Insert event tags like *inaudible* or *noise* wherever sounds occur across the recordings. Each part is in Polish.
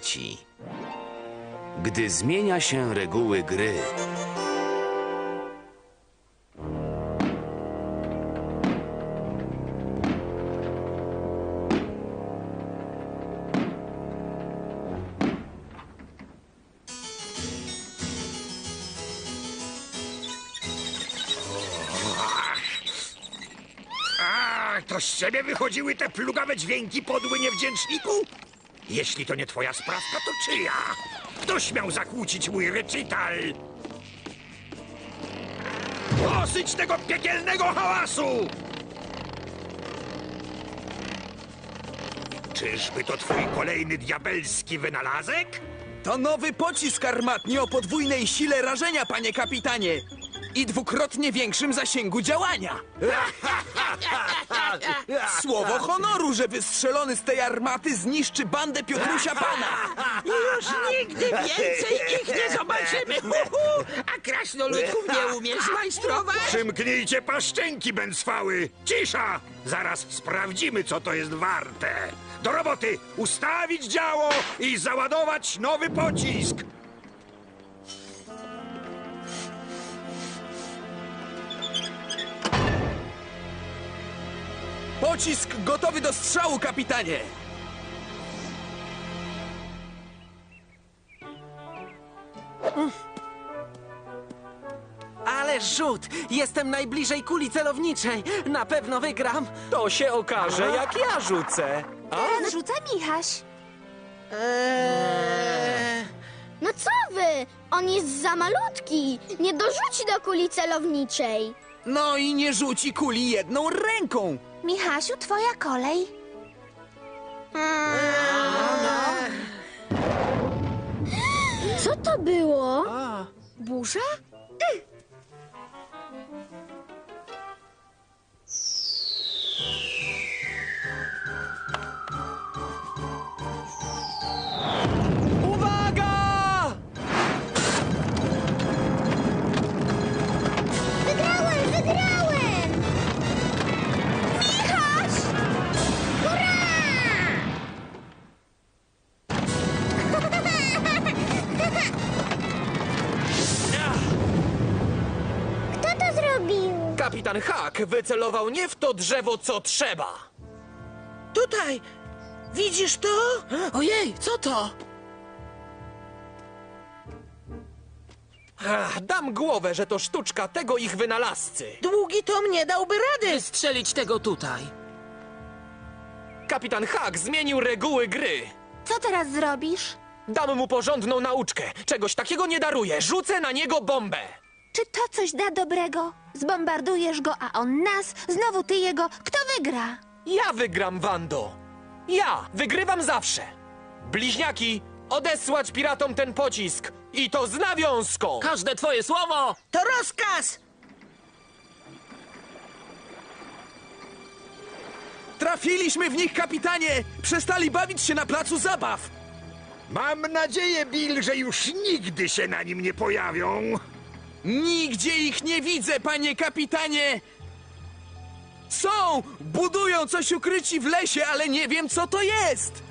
i piraci. Gdy zmienia się reguły gry. To z ciebie wychodziły te plugawe dźwięki, podły niewdzięczniku? Jeśli to nie twoja sprawka, to czyja? Ktoś miał zakłócić mój recital. Dosyć tego piekielnego hałasu! Czyżby to twój kolejny diabelski wynalazek? To nowy pocisk armatni o podwójnej sile rażenia, panie kapitanie! I dwukrotnie większym zasięgu działania! *laughs* Słowo honoru, że wystrzelony z tej armaty zniszczy bandę Piotrusia Pana! Już nigdy więcej ich nie zobaczymy! Hu, hu. A krasnoludków nie umiesz majstrować? Przymknijcie paszczęki, bęcwały! Cisza! Zaraz sprawdzimy, co to jest warte. Do roboty! Ustawić działo i załadować nowy pocisk! Pocisk gotowy do strzału, kapitanie! Ale rzut! Jestem najbliżej kuli celowniczej. Na pewno wygram. To się okaże, jak ja rzucę. Teraz rzuca Michaś. Eee... No co wy? On jest za malutki. Nie dorzuci do kuli celowniczej. No i nie rzuci kuli jedną ręką! Michasiu, twoja kolej. Co to było? Burza? Hak wycelował nie w to drzewo, co trzeba. Tutaj! Widzisz to? Ojej, co to? Ach, dam głowę, że to sztuczka tego ich wynalazcy. Długi Tom nie dałby rady strzelić tego tutaj. Kapitan Hak zmienił reguły gry. Co teraz zrobisz? Dam mu porządną nauczkę. Czegoś takiego nie daruję. Rzucę na niego bombę. Czy to coś da dobrego? Zbombardujesz go, a on nas, znowu ty jego. Kto wygra? Ja wygram, Wando. Ja wygrywam zawsze. Bliźniaki, odesłać piratom ten pocisk. I to z nawiązką. Każde twoje słowo! To rozkaz! Trafiliśmy w nich, kapitanie! Przestali bawić się na placu zabaw! Mam nadzieję, Bill, że już nigdy się na nim nie pojawią. Nigdzie ich nie widzę, panie kapitanie! Są! Budują coś ukryci w lesie, ale nie wiem, co to jest!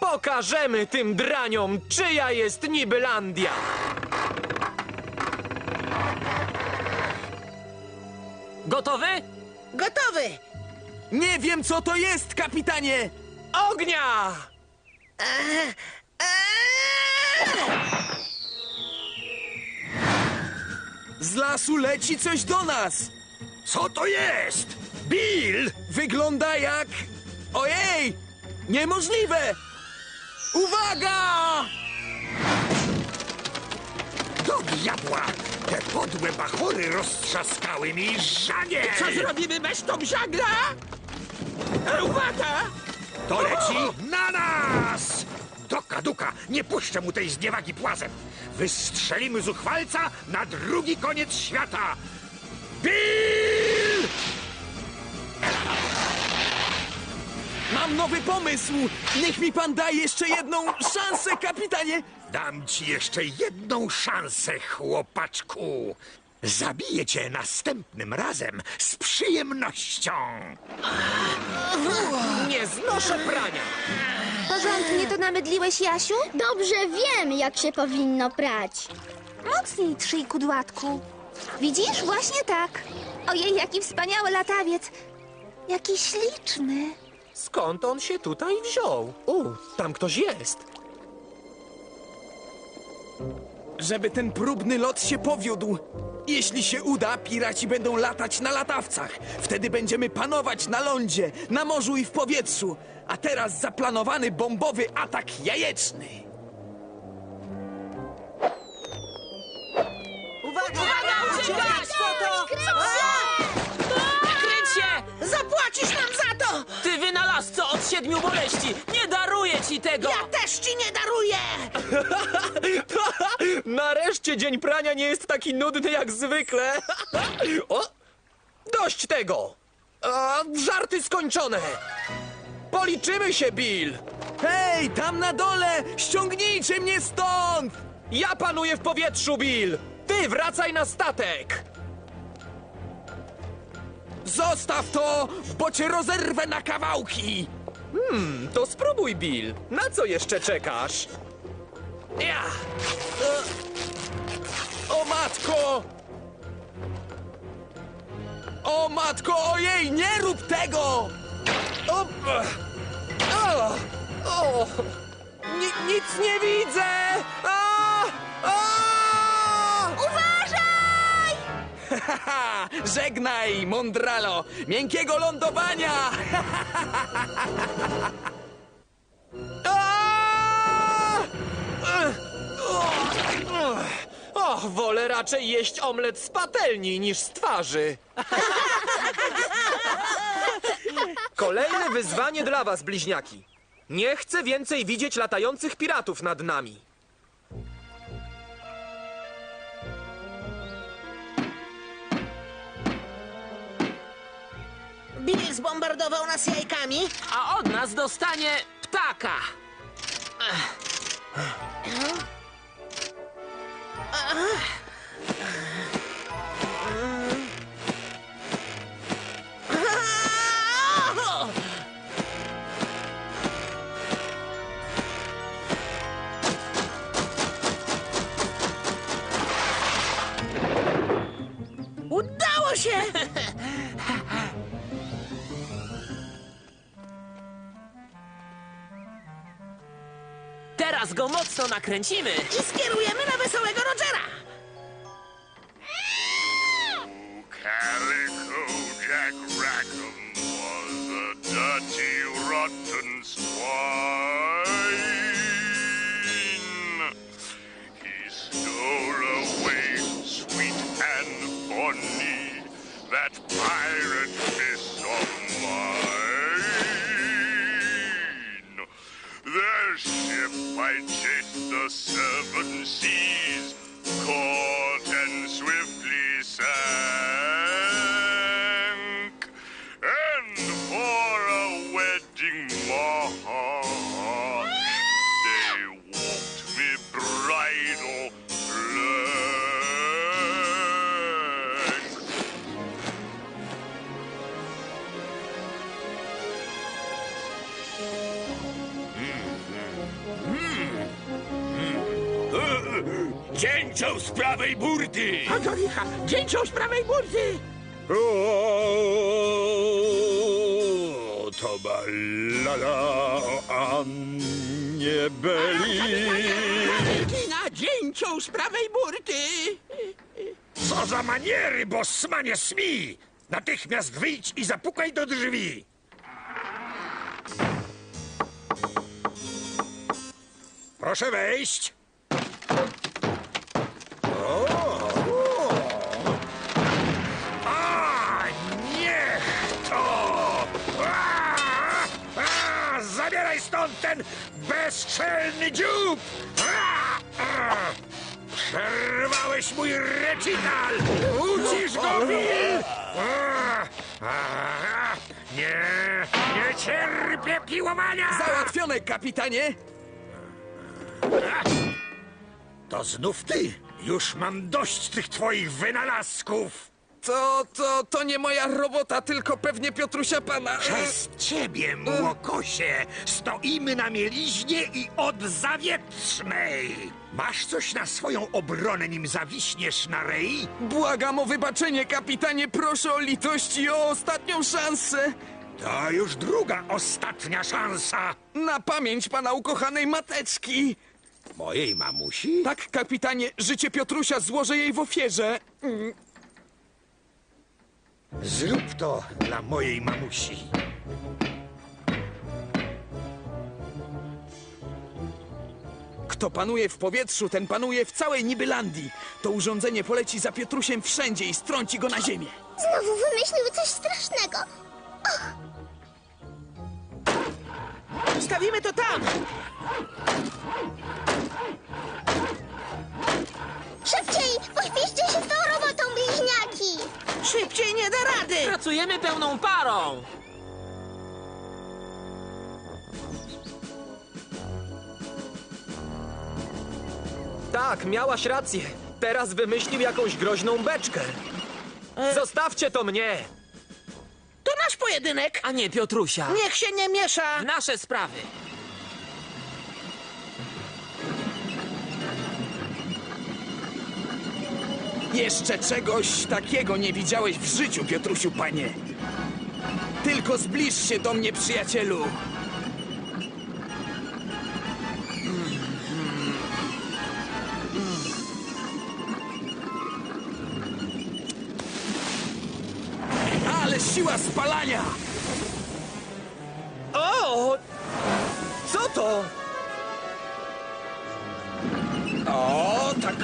Pokażemy tym draniom, czyja jest Nibylandia. Gotowy? Gotowy! Nie wiem, co to jest, kapitanie! Ognia! Z lasu leci coś do nas! Co to jest? Bill! Wygląda jak... Ojej! Niemożliwe! Uwaga! Do diabła! Te podłe bachory roztrzaskały mi żagiel! Co zrobimy bez Tom żagla? E, Uwaga! To leci na nas! Doka, duka, nie puszczę mu tej zniewagi płazem. Wystrzelimy zuchwalca na drugi koniec świata. Bill! Mam nowy pomysł! Niech mi pan da jeszcze jedną szansę, kapitanie! Dam ci jeszcze jedną szansę, chłopaczku. Zabiję cię następnym razem z przyjemnością. Nie znoszę prania! Porządnie to namydliłeś, Jasiu? Dobrze wiem, jak się powinno prać. Mocniej trzyj kudłatku. Widzisz? Właśnie tak. Ojej, jaki wspaniały latawiec. Jaki śliczny. Skąd on się tutaj wziął? U, tam ktoś jest. Żeby ten próbny lot się powiódł. Jeśli się uda, piraci będą latać na latawcach. Wtedy będziemy panować na lądzie, na morzu i w powietrzu. A teraz zaplanowany bombowy atak jajeczny. Uwaga! Uciekać! Co to? Kryć się! Zapłacisz nam za to! Ty wynalazco od siedmiu boleści! Nie daruję ci tego! Ja też ci nie daruję! *laughs* Nareszcie dzień prania nie jest taki nudny jak zwykle. *laughs* o, dość tego. A, żarty skończone. Policzymy się, Bill. Hej, tam na dole! Ściągnijcie mnie stąd! Ja panuję w powietrzu, Bill. Ty wracaj na statek. Zostaw to, bo cię rozerwę na kawałki! To spróbuj, Bill. Na co jeszcze czekasz? Ja! Matko, ojej, nie rób tego! O, o, o, ni, nic nie widzę! A, a! Haha, *laughs* żegnaj, mądralo! Miękkiego lądowania! *laughs* A! Och, wolę raczej jeść omlet z patelni niż z twarzy. *laughs* Kolejne wyzwanie dla was, bliźniaki. Nie chcę więcej widzieć latających piratów nad nami. Bill zbombardował nas jajkami. A od nas dostanie ptaka! Udało się! Teraz go mocno nakręcimy! I skierujemy na wesołego Rogera. Dzięcioł z prawej burty! A to licha, dzięcioł z prawej burty! O, to ballada o Annie Beli. Kina dzięcioł z prawej burty. Co za maniery, bossmanie smi! Natychmiast wyjdź i zapukaj do drzwi! Proszę wejść. Ten bezczelny dziób! Przerwałeś mój recital! Ucisz go, a, Nie, nie cierpię piłowania! Załatwione, kapitanie! To znów ty! Już mam dość tych twoich wynalazków! To, to, to nie moja robota, tylko pewnie Piotrusia pana. Przez ciebie, młokosie, stoimy na mieliźnie i od zawietrznej! Masz coś na swoją obronę, nim zawiśniesz na rei? Błagam o wybaczenie, kapitanie, proszę o litość i o ostatnią szansę. To już druga, ostatnia szansa! Na pamięć pana ukochanej mateczki. Mojej mamusi? Tak, kapitanie, życie Piotrusia złożę jej w ofierze. Zrób to dla mojej mamusi. Kto panuje w powietrzu, ten panuje w całej Nibylandii. To urządzenie poleci za Piotrusiem wszędzie i strąci go na ziemię. Znowu wymyślił coś strasznego. Stawimy to tam! Szybciej! Pośpieszcie się z tą robotą, bliźniaki! Szybciej nie da rady! Pracujemy pełną parą! Tak, miałaś rację. Teraz wymyślił jakąś groźną beczkę. Zostawcie to mnie! To nasz pojedynek! A nie Piotrusia. Niech się nie miesza! W nasze sprawy. Jeszcze czegoś takiego nie widziałeś w życiu, Piotrusiu, panie. Tylko zbliż się do mnie, przyjacielu. Ale siła spalania!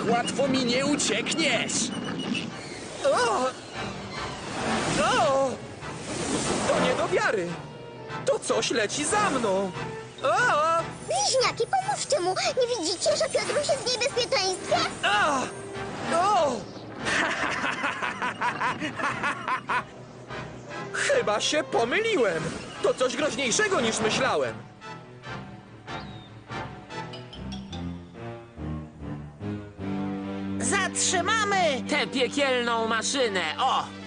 Tak łatwo mi nie uciekniesz! O! O! To nie do wiary! To coś leci za mną! O! Bliźniaki, pomóżcie mu! Nie widzicie, że Piotruś jest w niebezpieczeństwie? A! O! *laughs* Chyba się pomyliłem. To coś groźniejszego niż myślałem. Zatrzymamy! Tę piekielną maszynę. O!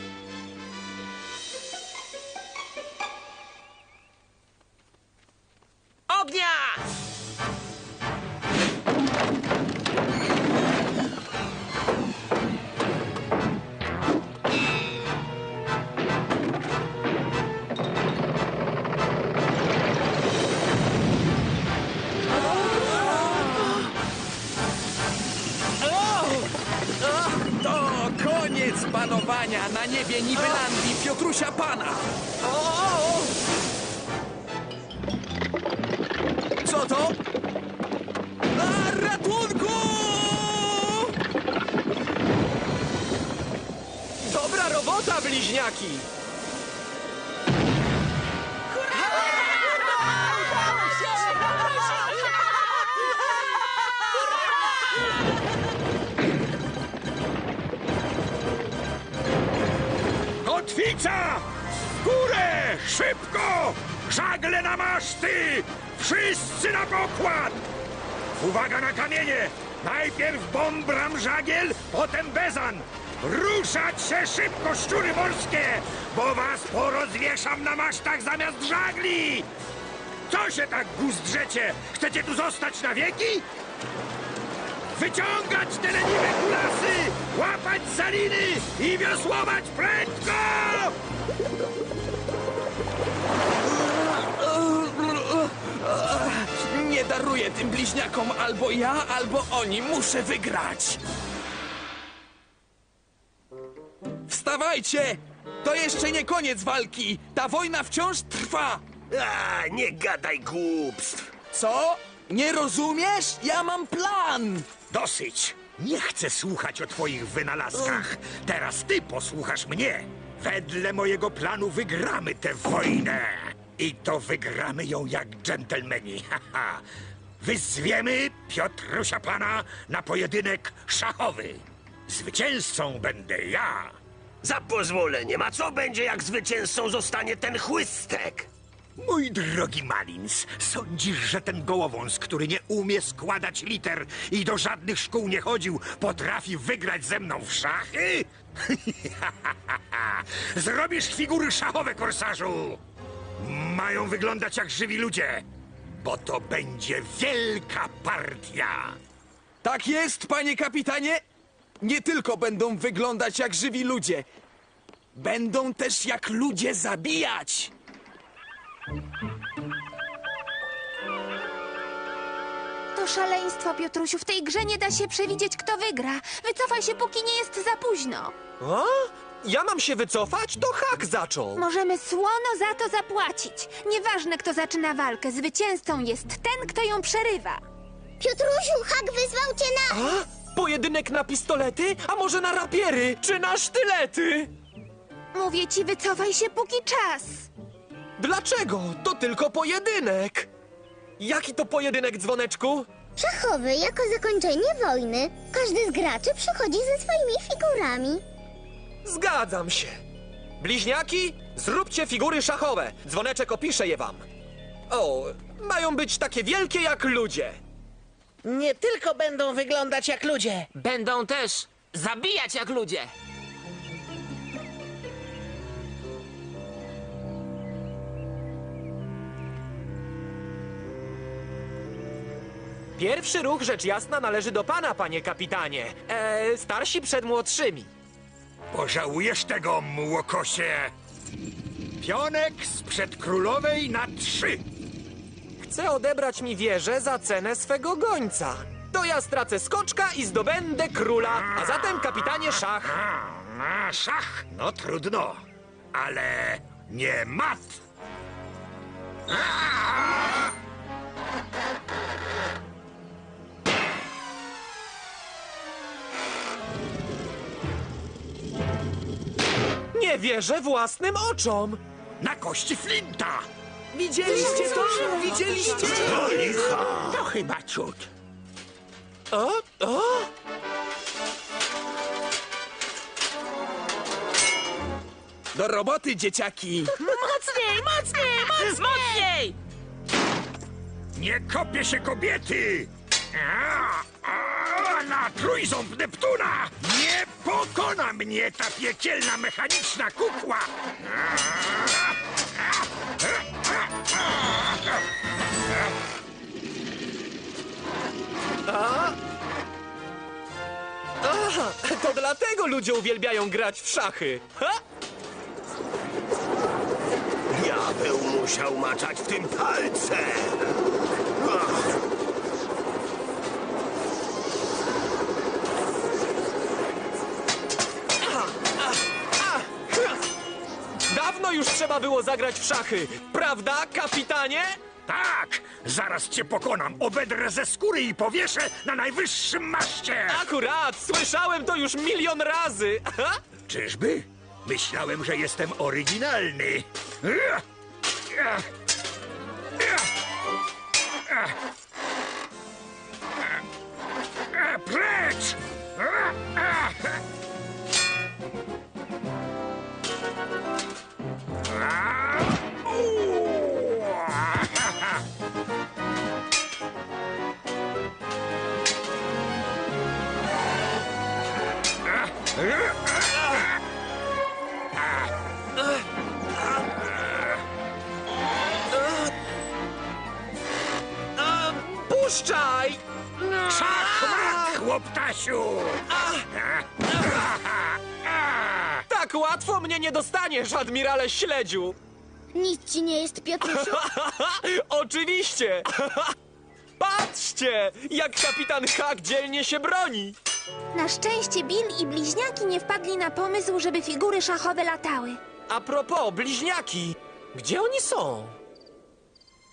Na maszty! Wszyscy na pokład! Uwaga na kamienie! Najpierw bombram żagiel, potem bezan! Ruszać się szybko, szczury morskie! Bo was porozwieszam na masztach zamiast żagli! Co się tak guzdrzecie? Chcecie tu zostać na wieki? Wyciągać te leniwe kulasy! Łapać saliny i wiosłować prędko! Daruję tym bliźniakom albo ja, albo oni. Muszę wygrać. Wstawajcie! To jeszcze nie koniec walki. Ta wojna wciąż trwa. A, nie gadaj głupstw! Co? Nie rozumiesz? Ja mam plan. Dosyć! Nie chcę słuchać o twoich wynalazkach. Teraz ty posłuchasz mnie. Wedle mojego planu wygramy tę wojnę. I to wygramy ją jak dżentelmeni. *laughs* Wyzwiemy Piotrusia Pana na pojedynek szachowy. Zwycięzcą będę ja. Za pozwoleniem, a co będzie jak zwycięzcą zostanie ten chłystek? Mój drogi Malins, sądzisz, że ten gołowąs, który nie umie składać liter i do żadnych szkół nie chodził, potrafi wygrać ze mną w szachy? *laughs* Zrobisz figury szachowe, korsarzu! Mają wyglądać jak żywi ludzie, bo to będzie wielka partia! Tak jest, panie kapitanie. Nie tylko będą wyglądać jak żywi ludzie. Będą też jak ludzie zabijać. To szaleństwo, Piotrusiu. W tej grze nie da się przewidzieć, kto wygra. Wycofaj się, póki nie jest za późno. A? Ja mam się wycofać? To hak zaczął. Możemy słono za to zapłacić. Nieważne, kto zaczyna walkę, zwycięzcą jest ten, kto ją przerywa. Piotrusiu, Hak wyzwał cię na... A? Pojedynek na pistolety? A może na rapiery? Czy na sztylety? Mówię ci, wycofaj się, póki czas. Dlaczego? To tylko pojedynek. Jaki to pojedynek, dzwoneczku? Szachowy jako zakończenie wojny. Każdy z graczy przychodzi ze swoimi figurami. Zgadzam się. Bliźniaki, zróbcie figury szachowe. Dzwoneczek opisze je wam. O, mają być takie wielkie jak ludzie. Nie tylko będą wyglądać jak ludzie. Będą też zabijać jak ludzie. Pierwszy ruch, rzecz jasna, należy do pana, panie kapitanie. E, starsi przed młodszymi. Pożałujesz tego, młokosie! Pionek sprzed królowej na trzy! Chce odebrać mi wieżę za cenę swego gońca. To ja stracę skoczka i zdobędę króla, a zatem kapitanie szach. Szach, no trudno, ale nie mat. Nie wierzę własnym oczom. Na kości flinta! Widzieliście to? Widzieliście? To chyba cud. O, o, Do roboty, dzieciaki. Mocniej, mocniej, mocniej! Mocniej! Nie kopie się kobiety! A, a, na trójząb Neptuna! Nie pokona mnie ta piekielna mechaniczna kukła! to dlatego ludzie uwielbiają grać w szachy. Ha? Diabeł musiał maczać w tym palce. Dawno już trzeba było zagrać w szachy, prawda, kapitanie? Tak! Zaraz cię pokonam, obedrę ze skóry i powieszę na najwyższym maszcie! Akurat, słyszałem to już milion razy. Czyżby? Myślałem, że jestem oryginalny. Precz! Puszczaj! Szachmat, chłoptasiu! Tak łatwo mnie nie dostaniesz, admirale śledziu. Nic ci nie jest, Piotrusiu? *laughs* Oczywiście! Patrzcie, jak kapitan Hak dzielnie się broni. Na szczęście Bill i bliźniaki nie wpadli na pomysł, żeby figury szachowe latały. A propos, bliźniaki, gdzie oni są?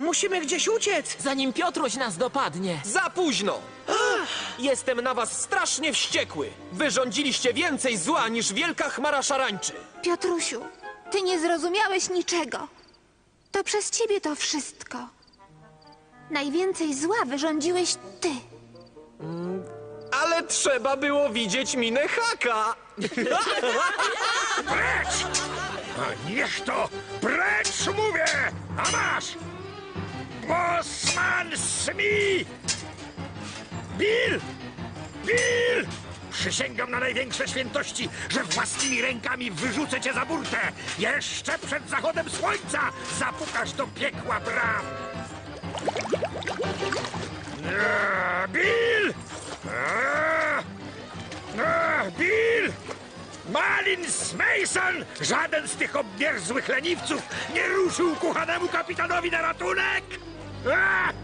Musimy gdzieś uciec. Zanim Piotruś nas dopadnie. Za późno! *gasps* Jestem na was strasznie wściekły. Wyrządziliście więcej zła niż wielka chmara szarańczy. Piotrusiu, ty nie zrozumiałeś niczego. To przez ciebie to wszystko. Najwięcej zła wyrządziłeś ty. Ale trzeba było widzieć minę Haka. *laughs* Precz! A niech to! Precz mówię! A masz! Bosman Smith! Bill! Bill! Przysięgam na największe świętości, że własnymi rękami wyrzucę cię za burtę! Jeszcze przed zachodem słońca zapukasz do piekła bram! Eee, Bill! Eee, eee, Bill! Malins Mason! Żaden z tych obmierzłych leniwców nie ruszył kuchanemu kapitanowi na ratunek! Eee!